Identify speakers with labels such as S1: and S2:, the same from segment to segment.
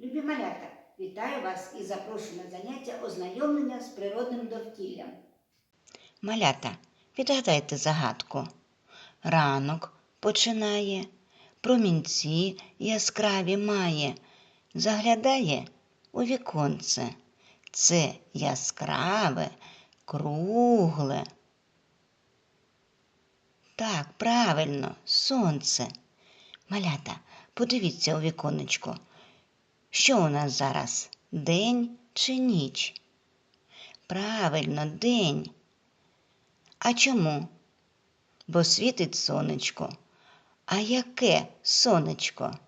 S1: Любі малята, вітаю вас і запрошую на заняття ознайомлення з природним довкіллям.
S2: Малята, відгадайте загадку. Ранок починає, промінці яскраві має, заглядає у віконце. Це яскраве, кругле. Так, правильно, сонце. Малята, подивіться у віконечко. Що у нас зараз? День чи ніч? Правильно, день. А чому? Бо світить сонечко. А яке сонечко?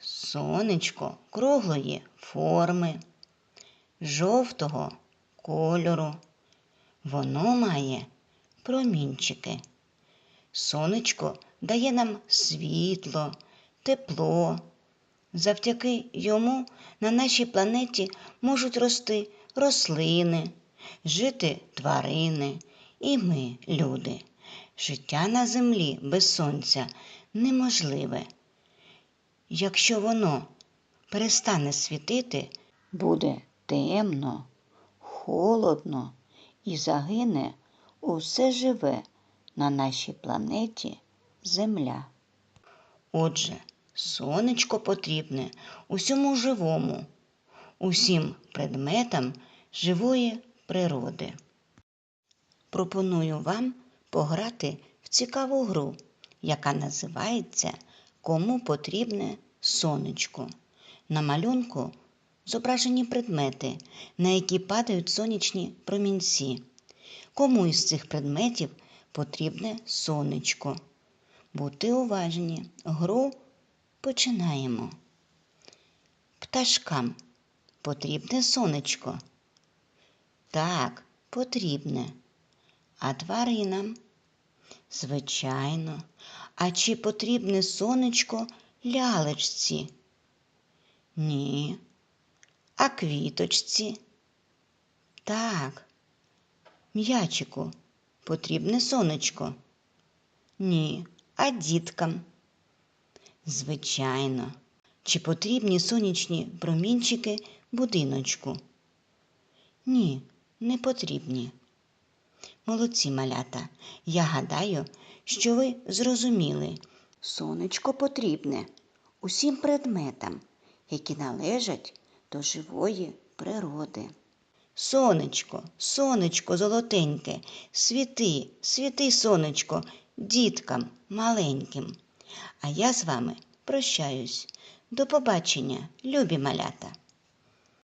S2: Сонечко круглої форми, жовтого кольору. Воно має промінчики. Сонечко дає нам світло, тепло. Завдяки йому на нашій планеті можуть рости рослини, жити тварини і ми, люди. Життя на землі без сонця неможливе. Якщо воно перестане світити, буде темно, холодно і загине усе живе на нашій планеті Земля. Отже, сонечко потрібне усьому живому, усім предметам живої природи. Пропоную вам пограти в цікаву гру, яка називається Кому потрібне сонечко. На малюнку зображені предмети, на які падають сонячні промінці. Кому із цих предметів потрібне сонечко? Будьте уважні. Гру починаємо. Пташкам потрібне сонечко. Так, потрібне. А тваринам? Звичайно. А чи потрібне сонечко лялечці? Ні. А квіточці? Так. М'ячику потрібне сонечко? Ні. А діткам? Звичайно. Чи потрібні сонячні промінчики будиночку? Ні, не потрібні. Молодці малята. Я гадаю, що ви зрозуміли. Сонечко потрібне усім предметам, які належать до живої природи. Сонечко, сонечко золотеньке, світи, світи, сонечко, діткам маленьким. А я з вами прощаюсь. До побачення, любі малята!